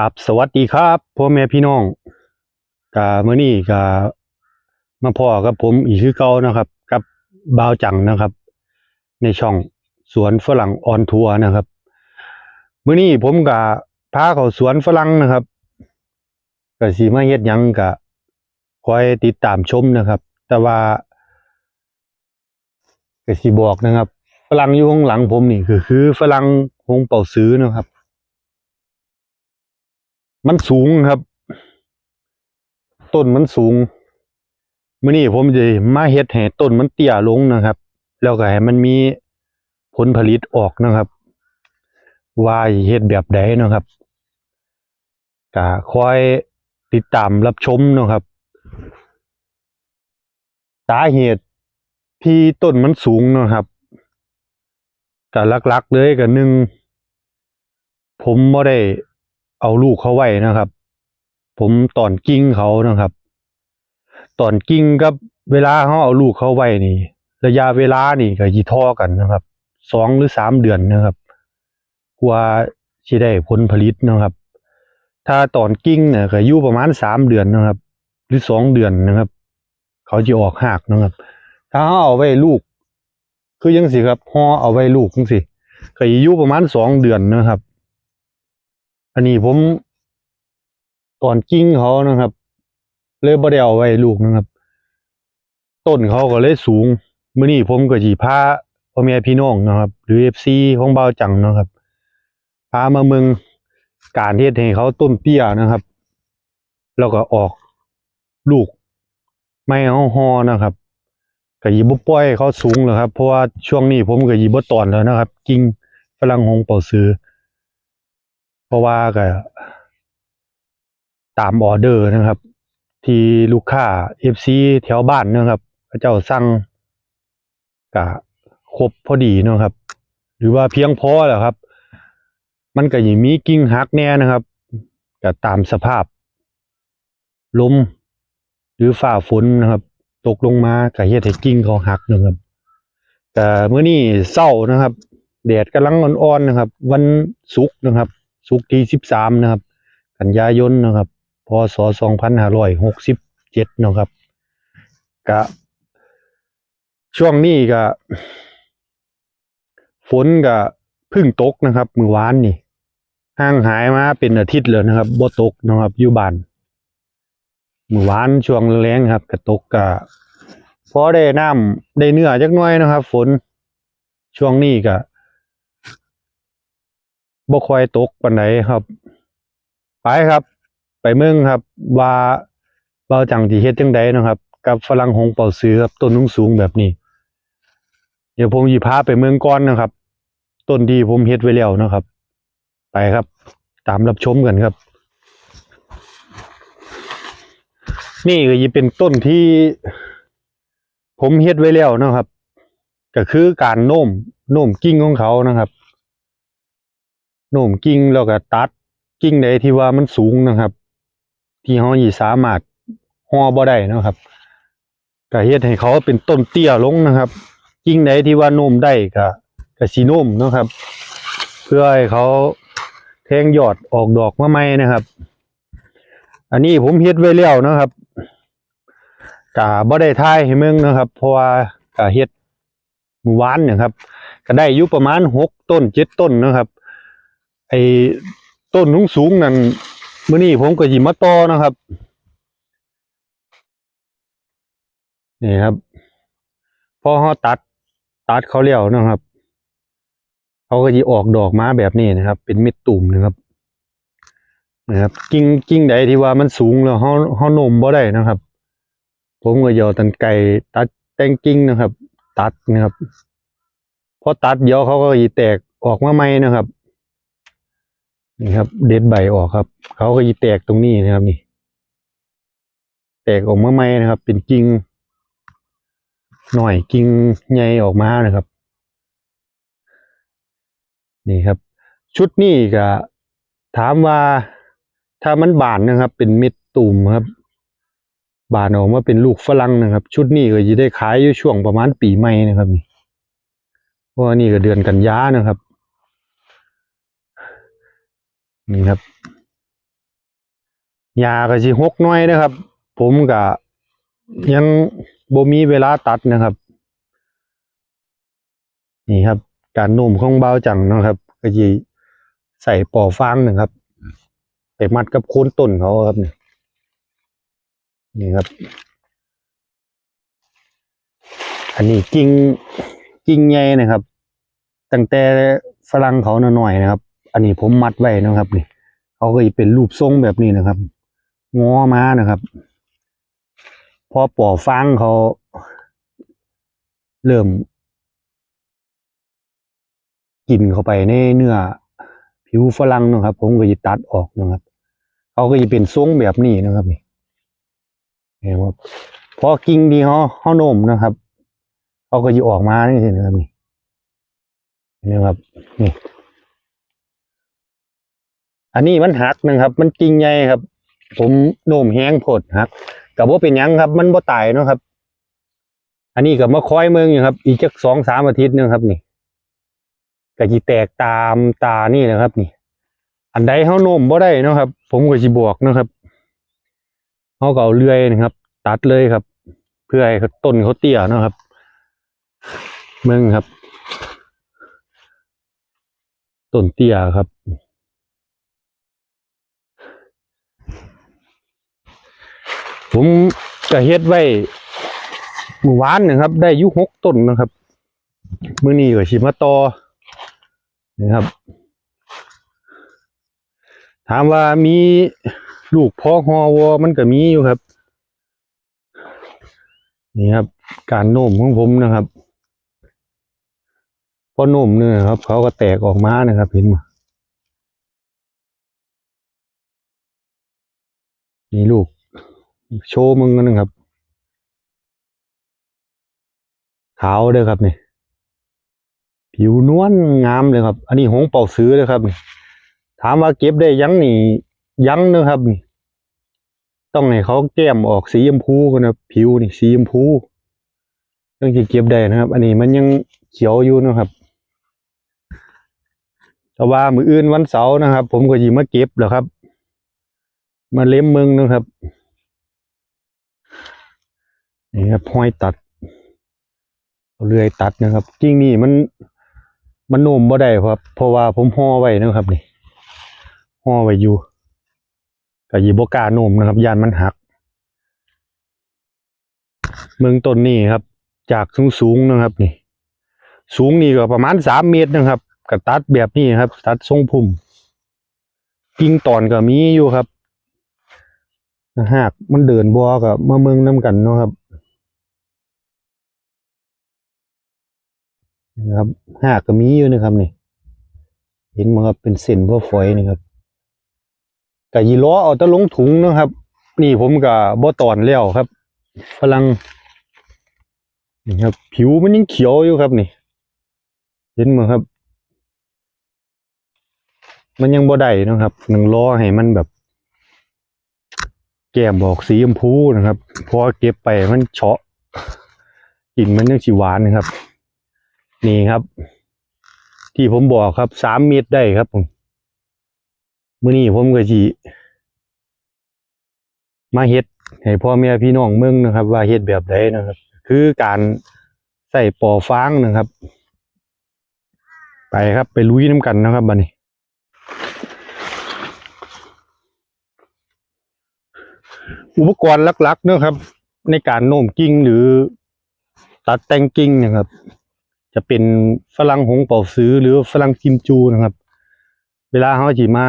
ครับสวัสดีครับพ่อแม่พี่น้องกาเมื่อนี้กามาพ่อกับผมอีกคือเก่านะครับ กับบ่าวจังนะครับ ในช่องสวนฝรั่งออนทัวร์นะครับเมื่อนี้ผมกาพาเขาสวนฝรั่งนะครับก็สีมาเฮ็ดยังกะคอยติดตามชมนะครับ แต่ว่าก็สีบอกนะครับ ฝรั่งอยู่ข้างหลังผมนี่คือคือฝรั่งหงเป่าซื้อนะครับ มันสูงครับ ต้นมันสูงมื่อนี้ผมจะมาเฮ็ดให้ต้นมันเตี้ยลงนะครับ แล้วก็ให้มันมีผลผลิตออกนะครับ ว่าเฮ็ดแบบใดนะครับก็คอยติดตามรับชมนะครับ สาเหตุที่ต้นมันสูงนะครับก็ลักๆเลยก็หนึ่งผมบ่ได้ เอาลูกเขาไว้นะครับ ผมตอนกิ้งเขานะครับ ตอนกิ้งกับเวลาเขาเอาลูกเขาไว้นี่ ระยะเวลานี่ก็ยีท่อกันนะครับสองหรือสามเดือนนะครับกว่าสิได้ผลผลิตนะครับ ถ้าตอนกิ้งเนี่ยก็อยู่ประมาณสามเดือนนะครับ หรือสองเดือนนะครับ เขาจะออกหากนะครับ ถ้าเขาเอาไว้ลูก คือยังสิครับห่อเอาไว้ลูกจังสิก็อยู่ประมาณสองเดือนนะครับ อันนี้ผมตอนกิ้งเขานะครับ เลยบ่ได้เอาไว้ลูกนะครับ ต้นเขาก็เลยสูงเมื้อนี้ผมก็สิพาพ่อแม่พี่น้องนะครับ หรือ FC ของเบาจังนะครับ พามาเมืองการเฮ็ดให้เขาต้นเตี้ยนะครับ แล้วก็ออกลูก ไม่เอาฮอนะครับก็ยิบ่ปล่อยเขาสูงแล้วครับ เพราะว่าช่วงนี้ผมก็ยิบ่ตอนแล้วนะครับ กิ่งฝรั่งหงเป่าซื้อ ราะว่าก็ตามออเดอร์นะครับ ที่ลูกค้า FC แถวบ้านนะครับเจ้าสั่งก็ครบพอดีเนะครับ หรือว่าเพียงพอแหละครับ มันก็ยังมีกิ่งหักแน่นะครับก็ตามสภาพลมหรือฝ่าฝนนะครับ ตกลงมาก็เฮ็ดให้กิ่งเขาหักนะครับแต่เมื่อนี้เศร้านะครับแดดกำลังอ่อนๆนะครับ วันศุกร์นะครับ ศุกที่สิบสามนะครับ กันยายนนะครับพศสองพันห้าร้อยหกสิบเจ็ดนะครับก็ช่วงนี้ก็ฝนก็พึ่งตกนะครับ มือวานนี่ห่างหายมาเป็นอาทิตย์เลยนะครับบ่ตกนะครับอยู่บ้านมือวานช่วงแรงครับกะตกกะพอได้น้ำได้เนื้อจักหน่อยนะครับ ฝนช่วงนี้ก็ บ่ค่อยตกปานใดครับ ไปครับ ไปเมืองครับ ว่าเบาจังที่เฮ็ดจังใดนะครับ กับฝรั่งหงเป่าซื้อครับต้นสูงๆแบบนี้ เดี๋ยวผมสิพาไปเมืองก่อนนะครับ ต้นที่ผมเฮ็ดไว้แล้วนะครับ ไปครับ ตามรับชมกันครับ นี่ก็จะเป็นต้นที่ ผมเฮ็ดไว้แล้วนะครับ ก็คือการโน้มโน้มกิ่งของเขานะครับ โน้มกิ่งแล้วก็ตัดกิ่งใดที่ว่ามันสูงนะครับ ที่เขาสิสามารถห่อบ่ได้นะครับก็เฮ็ดให้เขาเป็นต้นเตี้ยลงนะครับ กิ่งใดที่ว่าโน้มได้ก็ก็สิโน้มนะครับ เพื่อให้เขาแทงยอดออกดอกมาใหม่นะครับ อันนี้ผมเฮ็ดไว้แล้วนะครับกะบ่ได้ทายให้มึงนะครับ เพราะว่ากะเฮ็ดเมื่วานนี่ยครับ ก็ได้อยู่ประมาณหกต้นเจ็ดต้นนะครับ ไอ้ต้นสูงๆนั่นเมื้อนี้ผมก็สิมาต่อนะครับ นี่ครับ พอเฮาตัดตัดเขาแล้วนะครับเขาก็จะออกดอกมาแบบนี้นะครับ เป็นเม็ดตุ่มนะครับนะครับกิ่งกิ่งใดที่ว่ามันสูงแล้วฮาเฮาโน้มบ่ได้นะครับ ผมก็เหยตันไก่ตัดแตงกิ่งนะครับ ตัดนะครับพอตัดเดี๋ยวเขาก็จะแตกออกมาใหม่นะครับ นี่ครับ เด็ดใบออกครับ เขาก็จะแตกตรงนี้นะครับนี่ แตกออกมาใหม่นะครับ เป็นกิ่งหน่อยกิ่งใหญ่ออกมานะครับ นี่ครับ ชุดนี้ก็ถามว่าถ้ามันบานนะครับ เป็นเม็ดตุ่มครับ บานออกมาเป็นลูกฝรั่งนะครับ ชุดนี้ก็จะได้ขายอยู่ช่วงประมาณปีใหม่นะครับนี่เพราะว่านี่ก็เดือนกันยานะครับ นี่ครับยาก็สิหกหน้อยนะครับ ผมก็ยังบ่มีเวลาตัดนะครับ นี่ครับ การโน้มของเบาจังนะครับ ก็จะใส่ปอฟางหนะครับไปมัดกับโคนต้นเขาครับนี่นี่ครับ อันนี้กิ่งกิ่งใหญ่นะครับ ตั้งแต่ฝรั่งเขาหน่อยๆนะครับ อันนี้ผมมัดไว้นะครับนี่เขาก็จะเป็นรูปทรงแบบนี้นะครับงอมานะครับ พอปอฟางเขาเริ่ม กินเข้าไปในเนื้อผิวฝรั่งนะครับ ผมก็จะตัดออกนะครับเขาก็จะเป็นทรงแบบนี้นะครับนี่เห็นไหมครับพอกิ่งดีเขาเขาโน้มนะครับเขาก็จะออกมานี่เห็นะครับนี่เห็นไหมครับนี่ อันนี้มันหักนะครับ มันกิ่งใหญ่ครับ ผมโน้มแห้งโพดหักกับว่าเป็นยังครับ มันบ่ตายเนาะครับ อันนี้ก็มาคอยเมืองอยู่ครับ อีกจักสองสามอาทิตย์หนึงครับนี่ก็จะแตกตามตานี่นะครับ นี่ อันใดเขาโน้มบ่ได้นะครับ ผมก็สิบอกนะครับเขาก็เอาเลื่อยนะครับ ตัดเลยครับ เพื่อให้ต้นเขาเตี้ยนะครับ เมืองครับต้นเตี้ยครับ ผมก็เฮ็ดไว้เมื่วานนะครับ ได้ยุหกต้นนะครับ มือนี้ก็สิมาต่อนะครับ ถามว่ามีลูกพ่อฮอวอมันก็มีอยู่ครับ นี่ครับ การโน้มของผมนะครับพอโน้มเนี่ยครับ เขาก็แตกออกมานะครับเห็นไหมนี่ลูก โชว์มึงกันนะครับ ขาวเด้อครับนี่ผิวนวลงามเลยครับ อันนี้หงเป่าซื้อเลยครับนี่ถามว่าเก็บได้ยังนี่ยังเนะครับนี่ต้องให้เขาแก้มออกสีชมพูกันนะผิวนี่สีชมพูต้องจะเก็บได้นะครับ อันนี้มันยังเขียวอยู่นะครับแต่ว่ามืออื่นวันเสาร์นะครับ ผมก็ยิมาเก็บแล้วครับ มาเล็มเมืองนะครับ นี่ครับห้อยตัดเลื่อยตัดนะครับจริงนี่มัน มันโน้มบ่ได้ครับ เพราะว่าผมห่อไว้นะครับนี่ห่อไว้อยู่ก็ยีบกาโน้มนะครับยานมันหัก เมืองต้นนี่ครับ จากสูงสูงๆนะครับนี่ สูงนี่ก็ประมาณสามเมตรนะครับก็ตัดแบบนี้ครับ ตัดทรงพุ่มกิ่งตอนก็มีอยู่ครับหากมันเดินบัวกับมาเมืองน้ำกันเนาะครับ นะครับหากก็มีอยู่นะครับนี่ เห็นมั้ครับเป็นเส้นพ่อฝอยนี่ครับกะยีล้อเอาตะลงถุงนะครับ นี่ผมก็บ่ตอนแล้วครับพลังนี่ครับ ผิวมันยังเขียวอยู่ครับนี่ เห็นมั้ครับ มันยังบ่ได้นะครับหนึ่งล้อให้มันแบบแก้มบอกสีชมพูนะครับพอเก็บไปมันเฉาะกลิ่นมันยังสีหวานนะครับ นี่ครับ ที่ผมบอกครับสามเมตรได้ครับผมมื่อนี้ผมก็จีมาเฮ็ดให้พ่อแม่พี่น้องเมืองนะครับ ว่าเฮ็ดแบบใดนะครับ คือการใส่ปอฟางนะครับ ไปครับไปลุยน้ำกันนะครับบัดนี้อุปกรณ์ลักๆเนอะครับ ในการโน้มกิ่งหรือตัดแต่งกิ่งนะครับ จะเป็นฝรั่งหงเป่าซื้อหรือฝรั่งกิมจูนะครับ เวลาเขาจีมา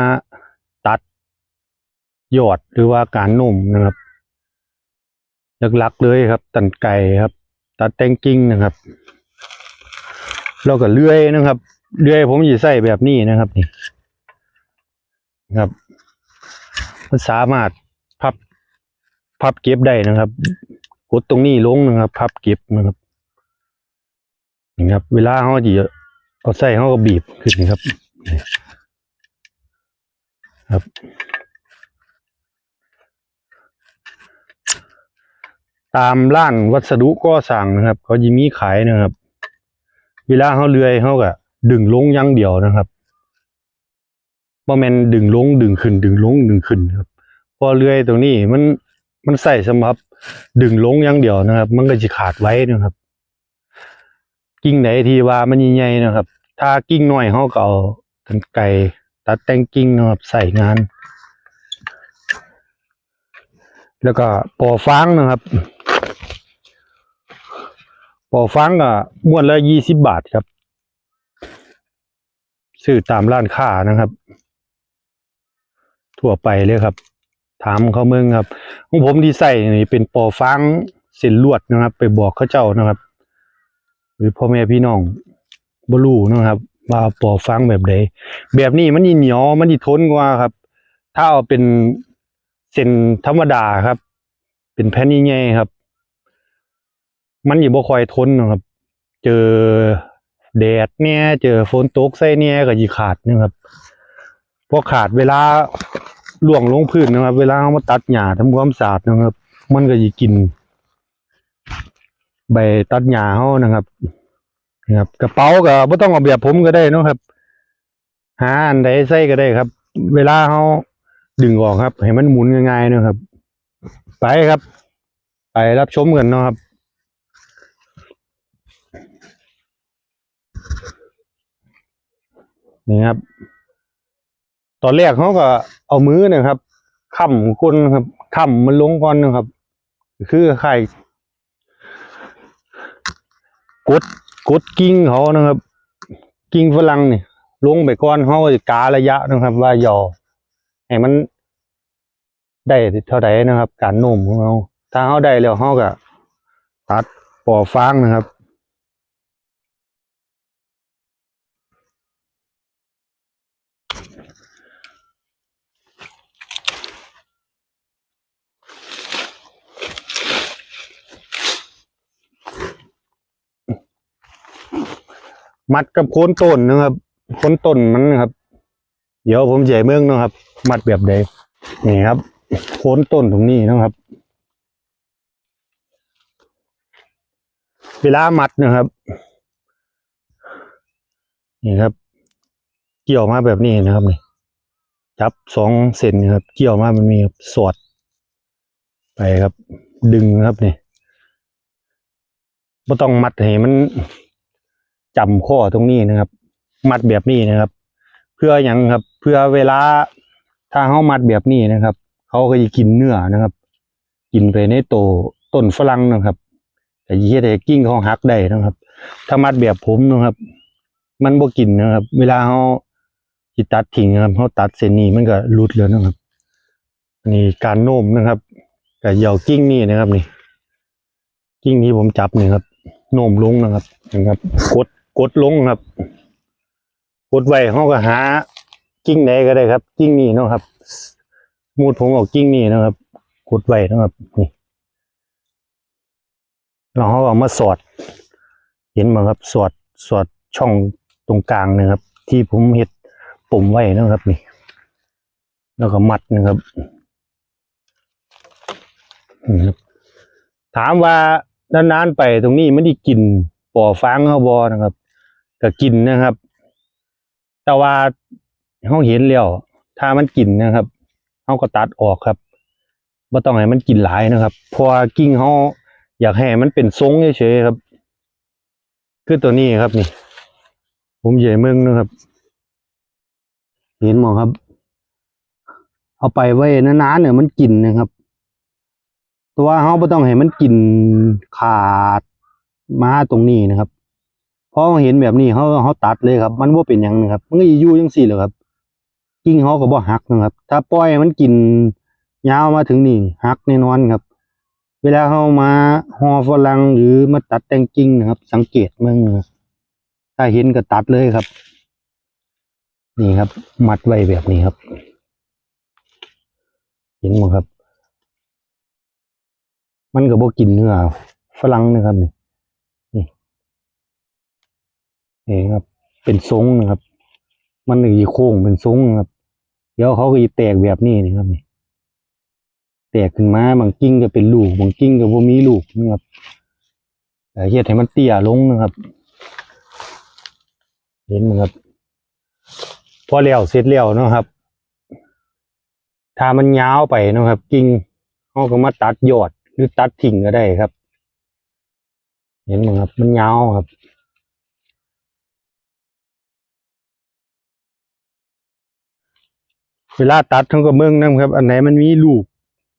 ตัดยอดหรือว่าการโน้มนะครับหลักๆเลยครับ ตันไก่ครับ ตัดแตงกิ่งนะครับแล้วก็เลื่อยนะครับเลื่อยผมจะใส่แบบนี้นะครับนี่ครับมันสามารถพับพับเก็บได้นะครับ กดตรงนี้ลงนะครับ พับเก็บนะครับ นี่ครับ เวลาเขาจะเอาใส่เขาก็บีบขึ้นนี่ครับ ครับ ตามร้านวัสดุก่อสร้างนะครับ เขาจะมีขายนะครับ เวลาเขาเลื่อยเขาก็ดึงลงอย่างเดียวนะครับบ่แมนดึงลงดึงขึ้น ดึงลงดึงขึ้นครับ พออเลื่อยตรงนี้มันมันใส่สำหรับ ดึงลงอย่างเดียวนะครับ มันก็จะขาดไว้นะครับ กิ่งไหนที่ว่ามันใหญ่ๆนะครับ ถ้ากิ่งหน้อยเขาก็เอากรรไกรตัดแต่งกิ่งนะครับใส่งาน แล้วก็ปอฟางนะครับปอฟางก็ม้วนละยี่สิบบาทครับซื้อตามร้านค้านะครับ ทั่วไปเลยครับ ถามเขาเมืองครับของผมที่ใส่นี่เป็นปอฟางเส้นลวดนะครับ ไปบอกเขาเจ้านะครับ หรือพ่อแม่พี่น้องบรูนะครับ ว่าปอฟางแบบใดแบบนี้มันนี่เหนียวมันนี่ทนกว่าครับ ถ้าเอาเป็นเส้นธรรมดาครับ เป็นแผ่นใหญ่ๆครับ มันอยู่บ่ค่อยทนนะครับ เจอแดดเนี่ย เจอฝนตกใส่เนี่ยก็ยีขาดนะครับพอขาดเวลาล่วงลงพื้นนะครับ เวลาเอามาตัดหญ้าทำความสะอาดนะครับ มันก็จะกิน ใบตัดหญ้าเฮานะครับนะครับ กระเป๋าก็บ่ต้องเอาแบบผมก็ได้นะครับ หาอันใดใส่ก็ได้ครับ เวลาเฮาดึงออกครับ ให้มันหมุนง่ายๆนะครับ ไปครับ ไปรับชมกันนะครับนี่ครับ ตอนแรกเขาก็เอามือนะครับค้ำก้นครับค้ำมันลงก่อนนะครับ คือไข่ กดกดกิ้งเขานะครับ กิ้งฝรั่งนี่ลงไปก้อนเขาก็จะการะยะนะครับ ว่าย่อให้มันได้เท่าไหร่นะครับ การนุ่มของเขาถ้าเขาได้แล้วเขาก็ตัดปอฟางนะครับ มัดกับโคนต้นนะครับโคนต้นมันนะครับ เดี๋ยวผมใหญ่เมืองนะครับ มัดแบบใดนี่ครับ โคนต้นตรงนี้นะครับ เวลามัดนะครับนี่ครับ เกี่ยวมาแบบนี้นะครับนี่จับสองเซนนะครับ เกี่ยวมามันมีสอด ไปครับ ดึงครับนี่ไม่ต้องมัดให้มัน จำข้อตรงนี้นะครับ มัดแบบนี้นะครับ เพื่ออย่างครับ เพื่อเวลาถ้าเขามัดแบบนี้นะครับเขาก็จะกินเนื้อนะครับ กินไปในโตต้นฝรั่งนะครับแต่ยี่ห้อกิ้งเขาหักได้นะครับ ถ้ามัดแบบผมนะครับ มันบ่กินนะครับ เวลาเขาจิตัดทิ้งนะครับเขาตัดเส้นนี้มันก็หลุดเลยนะครับนี่การโน้มนะครับกับเหยากิ้งนี่นะครับนี่กิ้งที่ผมจับนี่ครับโน้มลงนะครับนะครับกด กดลงครับ กดไว้เขาก็หากิ้งไหนก็ได้ครับ กิ้งนี่นะครับมูดผมออกกิ้งนี่นะครับ กดไว้นะครับนี่แล้วเขาก็เอามาสอด เห็นไหมครับ สอดสอดช่องตรงกลางนะครับ ที่ผมเห็ดปุ่มไว้นะครับนี่ แล้วก็มัดนะครับถามว่านานๆไปตรงนี้มันได้กินปอฟางเขาบอนะครับ ก็กินนะครับ แต่ว่าเขาเห็นแล้วถ้ามันกินนะครับเขาก็ตัดออกครับไม่ต้องให้มันกินหลายนะครับเพราะว่ากิ่งเขาอยากให้มันเป็นทรงเฉยๆครับ คือตัวนี้ครับนี่ ผมใหญ่เมืองนะครับ เห็นหมอครับ เอาไปไว้นานๆเนี่ยมันกินนะครับ ตัวเขาไม่ต้องให้มันกินขาดมาตรงนี้นะครับ พราะเห็นแบบนี้เขาเขาตัดเลยครับ มันว่าเป็นหยังนะครับ มันก็สิอยู่ยังสี่เลยครับกิ่งเขาก็บ่หักนะครับ ถ้าปล่อยมันกินยาวมาถึงนี่หักแน่นอนครับ เวลาเขามาห่อฝรั่งหรือมาตัดแต่งกิ่งนะครับ สังเกตมึงถ้าเห็นก็ตัดเลยครับ นี่ครับ มัดไว้แบบนี้ครับ เห็นมั้งครับ มันก็บ่กินเนื้อฝรั่งนะครับนี่นี่ นี่ครับ เป็นทรงนะครับ มันอีโค้งเป็นทรงนะครับ เดี๋ยวเขาก็จะแตกแบบนี้นะครับนี่แตกขึ้นมาบางกิ้งก็เป็นลูกบางกิ้งก็บ่มีลูกนะครับแต่เฮ็ดให้มันเตี้ยลงนะครับ เห็นไหมครับ พอแล้วเสร็จแล้วนะครับ ถ้ามันยาวไปนะครับ กิ่งเขาก็มาตัดยอดหรือตัดทิ้งก็ได้ครับ เห็นไหมครับ มันยาวครับ เวลาตัดเขาก็เบิ่งนะครับ อันไหนมันมีลูก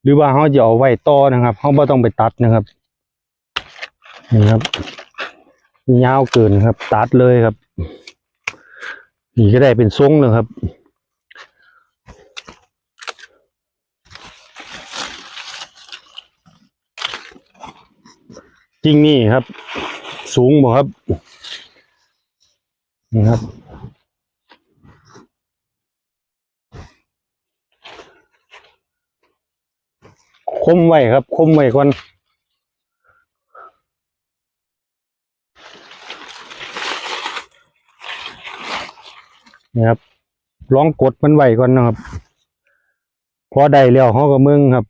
หรือว่าเขาจะเอาไว้ต่อนะครับเขาไม่ต้องไปตัดนะครับนี่ครับยาวเกินครับ ตัดเลยครับ นี่ก็ได้เป็นทรงเลยครับจริงนี่ครับ สูงบ่ครับนี่ครับ คมไว้ครับ คมไว้ก่อนนี่ครับลองกดมันไว้ก่อนนะครับ พอได้แล้วเขาก็มึงครับ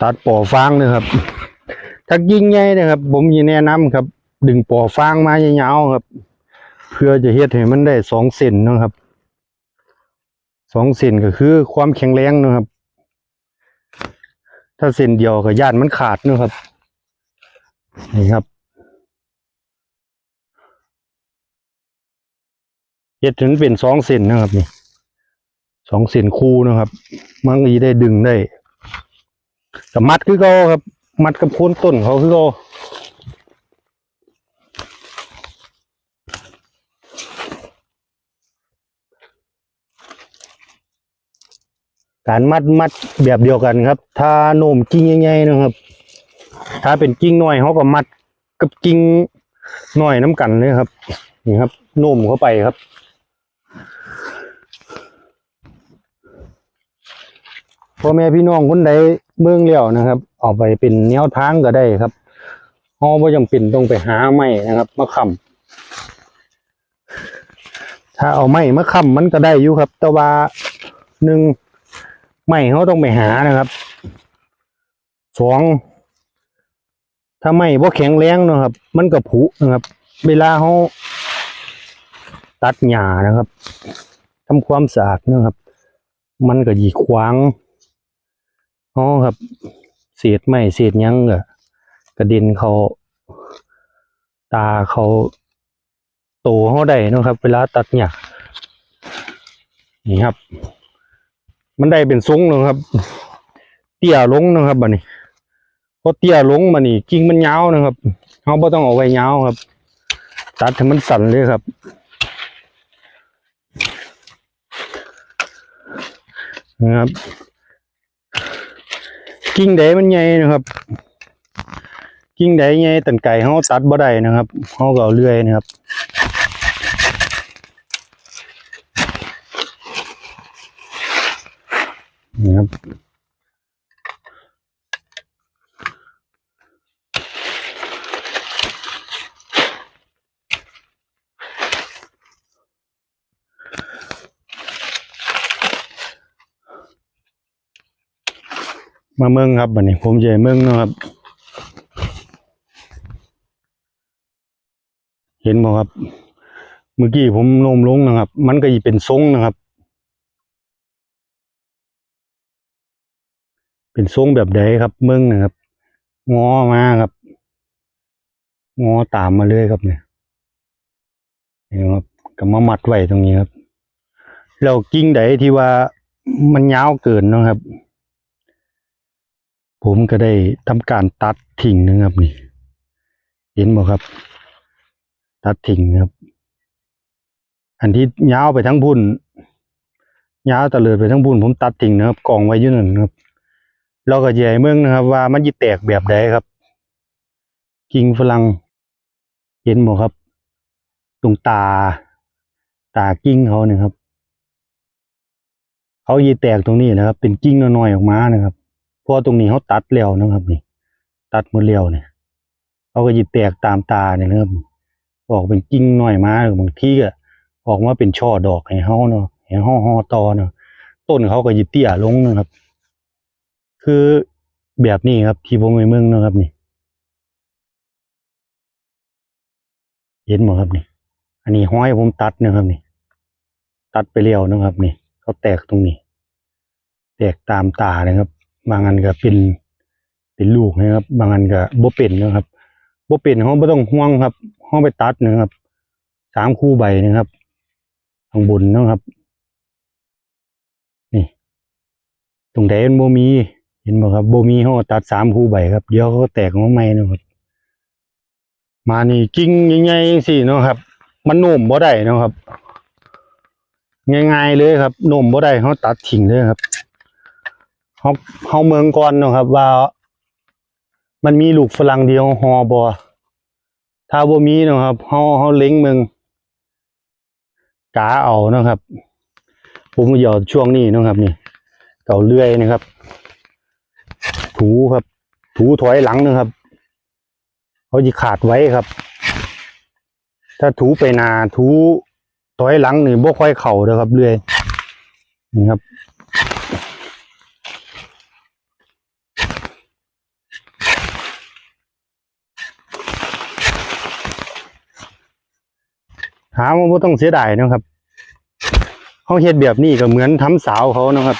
ตัดปอฟางเลยครับถ้ายิ่งใหญ่นะครับ ผมยิแนะนำครับ ดึงปอฟางมายาวๆครับ เพื่อจะเฮ็ดให้มันได้สองเซนนะครับ สองเส้นก็คือความแข็งแรงนะครับ ถ้าเส้นเดียวก็ย่านมันขาดนะครับ นี่ครับเฮ็ดถึงเป็นสองเส้นนะครับนี่สองเส้นคู่นะครับ มันก็จะได้ดึงได้กับมัดคือเขาครับ มัดกับโคนต้นเขาคือเขา การมัดมัดแบบเดียวกันครับ ถ้าโน้มกิ่งใหญ่ๆนะครับ ถ้าเป็นกิ่งน้อยเขาก็มัดกับกิ่งน้อยน้ำกันเลยครับ นี่ครับโน้มเข้าไปครับพ่อแม่พี่น้องคนใดเมืองเลี้ยวนะครับเอาไปเป็นแนวทางก็ได้ครับเฮาบ่จำเป็นต้องไปหาไม้นะครับมาค้ำถ้าเอาไม้มาค้ำมันก็ได้อยู่ครับ แต่ว่าหนึ่ง ไม้เขาต้องไปหานะครับสองถ้าไม้บ่แข็งแรงนะครับ มันก็ผุนะครับ เวลาเขาตัดหญ้านะครับทำความสะอาดนะครับ มันก็หยีขวางอ๋อครับ เศษไม้เศษยังก็กระเด็นเขาตาเขาโตเขาได้นะครับ เวลาตัดเนี่ยนี่ครับ มันได้เป็นทรงนะครับ เตี้ยลงนะครับบัดนี้พอเตี้ยลงมานี่กิ่งมันยาวนะครับเขาไ่ต้องเอาไว้ยาวครับ ตัดให้มันสั่นเลยครับนะครับกิ่งใดมันใหญ่นะครับ กิ่งใดใหญ่ตันไก่เขาตัดบ่ได้นะครับเขาก็เอาเลื่อยนะครับ นี่ครับมาเมืองครับบัดนี้ผมจะเมืองนะครับ เห็นบ่ครับ เมื่อกี้ผมโน้มลงนะครับ มันก็จะเป็นทรงนะครับ เป็นทรงแบบใดครับเมืองนะครับ งอมาครับ งอตามมาเลยครับเนี่ยนี่ครับก็มามัดไว้ตรงนี้ครับแล้วกิ่งใดที่ว่ามันยาวเกินนะครับ ผมก็ได้ทำการตัดทิ้งนะครับนี่ เห็นบ่ครับ ตัดทิ้งครับ อันที่ยาวไปทั้งพุ่นยาวตะเลิดไปทั้งพุ่นผมตัดทิ้งนะครับกองไว้อยู่นั่นนะครับ เราก็แย่เมืองนะครับ ว่ามันจะแตกแบบใดครับ กิ่งฝรั่งเห็นบ่ครับ ตรงตา ตากิ่งเขาเนี่ยครับ เขายีแตกตรงนี้นะครับ เป็นกิ่งน้อยๆออกมานะครับเพราะตรงนี้เขาตัดแล้วนะครับ นี่ ตัดหมดแล้วเนี่ยเขาก็ยีแตกตามตาเนี่ยนะครับออกเป็นกิ่งน้อยมาบางทีก็ออกมาเป็นช่อดอกให้เขาเนาะให้ห่อห่อตอเนาะต้นเขาก็ยีเตี้ยลงนะครับ คือแบบนี้ครับ ที่ผมไปเมืองนะครับนี่ เห็นไหมครับนี่ อันนี้ห้อยผมตัดนะครับนี่ ตัดไปแล้วนะครับนี่ เขาแตกตรงนี้ แตกตามตานะครับ บางอันก็เป็นเป็นลูกนะครับ บางอันก็บ่เป็นนะครับบ่เป็นเขาไม่ต้องห่วงครับเขาไปตัดนะครับสามคู่ใบนะครับข้างบนนะครับ นี่ ตรงไหนมันบ่มี เห็นบ่ครับโบมีเขาก็ตัดสามคู่ใบครับ เดี๋ยวเขาก็แตกมาใหม่นะครับมานี่กิ่งใหญ่ๆจังซี่เนาะครับ มันโน้มบ่ได้เนาะครับ ง่ายๆเลยครับโน้มบ่ได้เขาตัดทิ้งเลยครับเขาเขาเมืองก่อนเนาะครับ ว่า มันมีลูกฝรั่งเดียวฮอบ่ถ้าบ่มีเนาะครับเฮาเฮาเล็งเมืองกาเอานะครับ ผมก็หยอดช่วงนี้เนาะครับนี่เก่าเลื่อยนะครับ ถูครับ ถูถอยหลังนะครับเขาจะขาดไว้ครับ ถ้าถูไปนาถูถอยหลังนี่บ่ค่อยเข่าเด้อครับเลื่อยนี่ครับถามว่าต้องเสียดายนะครับเขาเฮ็ดแบบนี้ก็เหมือนทำสาวเขาเนาะครับ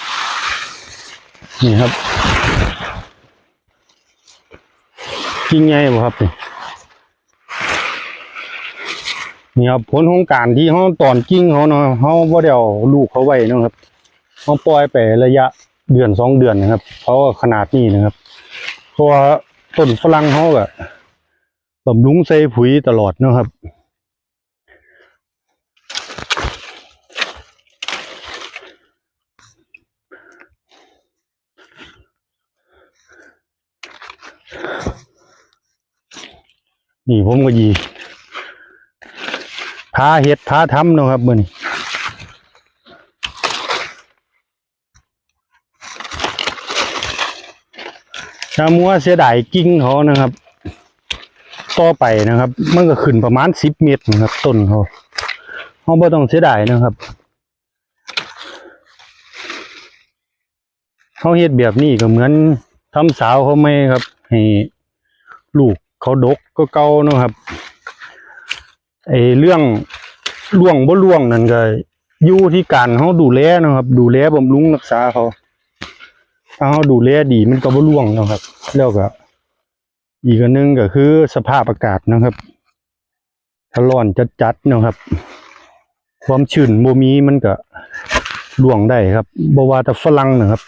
นี่ครับ กิ่งใหญ่บ่ครับนี่นี่ครับผลของการที่เขาตอนกิ่งเขาเนาะเขาบ่เด้เอาลูกเขาไว้นะครับเขาปล่อยไประยะเดือนสองเดือนนะครับเขาขนาดนี้นะครับเพราะว่าต้นฝรั่งเขาอะบำรุงใส่ปุ๋ยตลอดนะครับ นี่ผมก็ยีพาเห็ดพาทำเนาะครับมื่อนี้ชามัวเสียดายกิ่งเขานะครับ ต่อไปนะครับ มันก็ขึ้นประมาณสิบเมตรนะครับต้นเขาเขาไม่ต้องเสียดายนะครับเขาเฮ็ดแบบนี้ก็เหมือนทำสาวเขาไม่ครับให้ลูก เขาดกก็เก่าเนะครับไอ้เรื่องล่วงบ่ล่วงนั่นก็อยู่ที่การเขาดูแลนะครับ ดูแลบำรุงรักษาเขาถ้าเขาดูแลดีมันก็บ่ล่วงนะครับ แล้วก็อีกอันนึงก็คือสภาพอากาศนะครับถ้าร้อนจัดๆเนะครับ ความชื้นบ่มีมันก็ล่วงได้ครับบ่ว่าแต่ฝรั่งนะครับ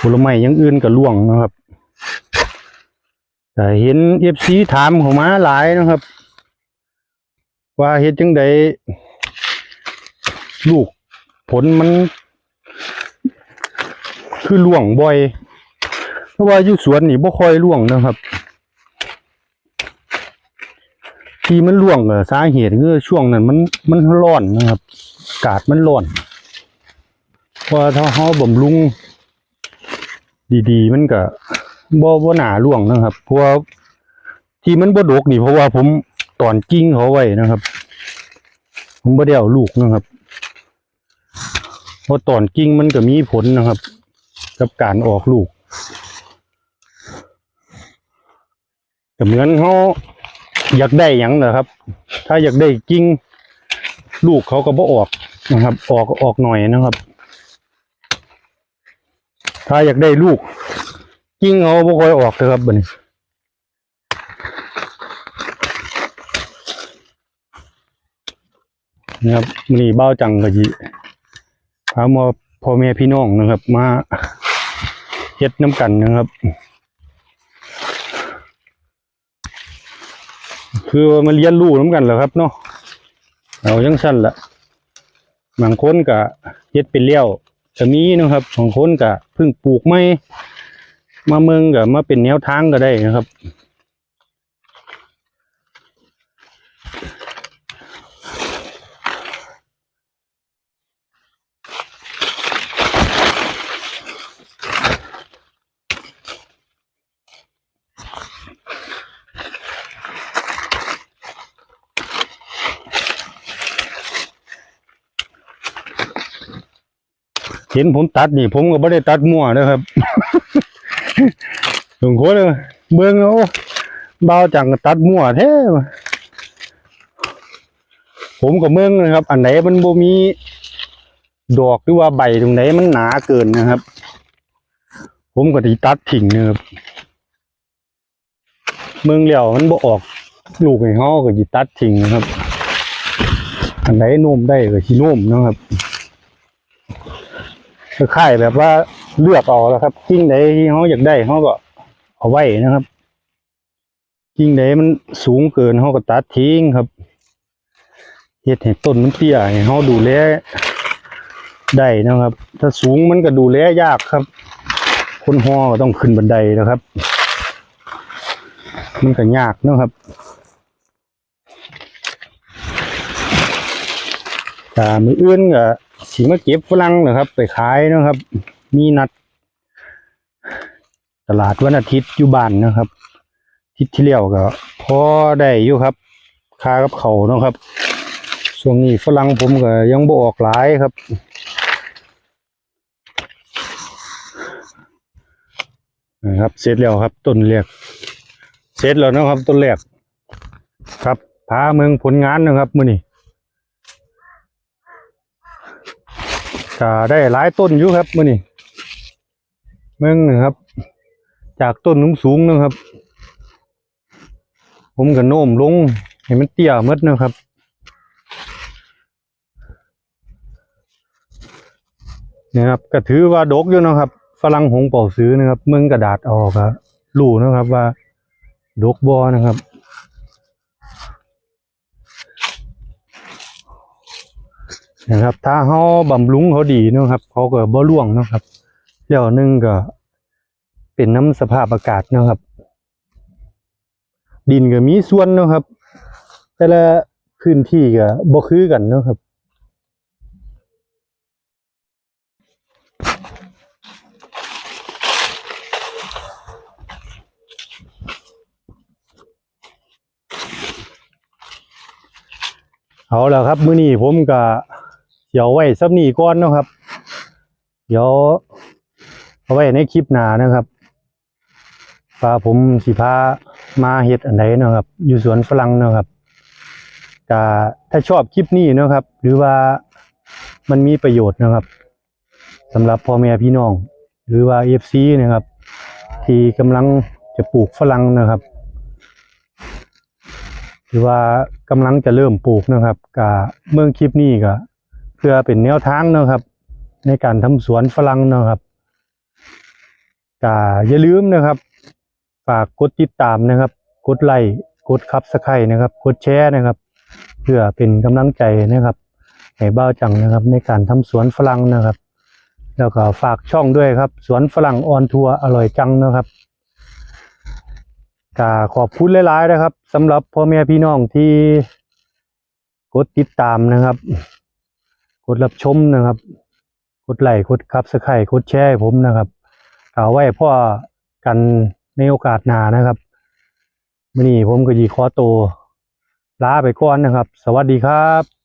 ผลไม้อย่างอื่นก็ล่วงนะครับ แต่เห็นเอฟซีถามข้ามาหลายนะครับ ว่าเฮ็ดจังไดลูกผลมัน คือล่วงบ่อยเพราะว่าอยู่สวนนี่บ่ค่อยล่วงนะครับ ที่มันล่วงก็สาเหตุคือช่วงนั้นมันมันร้อนนะครับอากาศมันร้อนเพราะว่าถ้าเฮาบำรุง ดีๆ มันก็ บ่บ่หนาล่วงนะครับ เพราะว่าที่มันบ่ดกนี่เพราะว่าผมตอนกิ้งเขาไว้นะครับ ผมบ่ได้เอาลูกนะครับเพราะตอนกิ้งมันก็มีผลนะครับ กับการออกลูกก็เหมือนเขาอยากได้หยังนะครับ ถ้าอยากได้กิ้งลูกเขาก็บ่ออกนะครับ ออกออกหน่อยนะครับ ถ้าอยากได้ลูก กิ้งเขาบ่ค่อยออกเลยครับบัดนี้นะครับมื้อนี้เบ้าจังก็สิพามาพ่อแม่พี่น้องนะครับ มาเฮ็ดน้ำกันนะครับ คือมาเรียนรู้น้ำกันแหละครับเนาะเอาจังสั้นละบางคนก็เฮ็ดเป็นเลี้ยวก็มีนะครับบางคนก็เพิ่งปลูกไม่ มาเมืองก็มาเป็นแนวทางก็ได้นะครับ เห็นผมตัดนี่ผมก็ไม่ได้ตัดมั่วนะครับ บางคนเลยเบิ่งเอาเบาจังตัดมั่วแท้ผมก็เมืองนะครับ อันไหนมันบ่มีดอกหรือว่าใบตรงไหนมันหนาเกินนะครับ ผมก็ไดีตัดทิ้งนะครับเมืองเหลี่ยวมันบ่ออกลูกให้เฮาก็สิตัดทิ้งนะครับ อันไหนโนุ่มได้ก็สิโนุ่มนะครับคล้ายๆแบบว่า เลือกเอาแล้วครับกิ่งใดที่เฮาอยากได้เฮาก็เอาไว้นะครับกิ่งใดมันสูงเกินเฮาก็ตัดทิ้งครับเฮ็ดให้ต้นมันเตี้ยให้เฮาดูแลได้นะครับ ถ้าสูงมันก็ดูแลยากครับ คนฮอก็ต้องขึ้นบันไดนะครับ มันก็ยากนะครับแต่มืออื่นก็สิมาเก็บฝรั่งนะครับ ไปขายนะครับ มีนัด ตลาดวันอาทิตย์อยู่บ้านนะครับทิตย์ที่แล้วก็พอได้อยู่ครับค่ากับเขาเนาะครับช่วงนี้ฝรั่งผมก็ยังบ่ออกหลายครับ นะครับเสร็จแล้วครับต้นแรกเสร็จแล้วนะครับต้นแรกครับพาเมืองผลงานนะครับมื้อนี้ก็ได้หลายต้นอยู่ครับมื่อนี้ เมืองนะครับ จากต้นสูงๆนะครับ ผมก็โน้มลงให้มันเตี้ยมดนะครับนะครับก็ถือว่าดกอยู่นะครับฝรั่งหงเป่าซื้อนะครับเมืองกระดาษออกอะรู้นะครับว่าดกบอนะครับ นะครับ ถ้าเขาบำรุงเขาดีนะครับเขาก็บ่ร่วงนะครับ แล้วหนึงก็เป็นน้ำสภาพอากาศนะครับ ดินก็มีส่วนนะครับ แต่ละพื้นที่ก็บ่คือกันนะครับเอาแล้วครับ มื้อนี้ผมก็เดี๋ยวไว้ซับนี้ก่อนนะครับ เดี๋ยว เอาไว้ในคลิปหนานะครับพาผมสิพามาเฮ็ดอันใดเนะครับ อยู่สวนฝรั่งเนะครับก็ถ้าชอบคลิปนี้เนะครับ หรือว่ามันมีประโยชน์นะครับสำหรับพ่อแม่พี่น้อง หรือว่า FC นะครับ ที่กำลังจะปลูกฝรั่งนะครับ หรือว่ากำลังจะเริ่มปลูกนะครับกับเมืองคลิปนี้ก็เพื่อเป็นแนวทางนะครับ ในการทำสวนฝรั่งนะครับ ก็อย่าลืมนะครับ ฝากกดติดตามนะครับ กดไลค์กดคับสไครนะครับ กดแชร์นะครับ เพื่อเป็นกำลังใจนะครับให้บ้าจังนะครับ ในการทำสวนฝรั่งนะครับ แล้วก็ฝากช่องด้วยครับ สวนฝรั่งออนทัวร์อร่อยจังนะครับก็ขอบคุณหลายๆนะครับสำหรับพ่อแม่พี่น้องที่กดติดตามนะครับ กดรับชมนะครับ กดไลค์กดคับสไครต์กดแชร์ผมนะครับ เอาวไว้พ่อกันในโอกาสหน้านะครับมื่อนี้ผมก็ยีขอตัวลาไปก่อนนะครับ สวัสดีครับ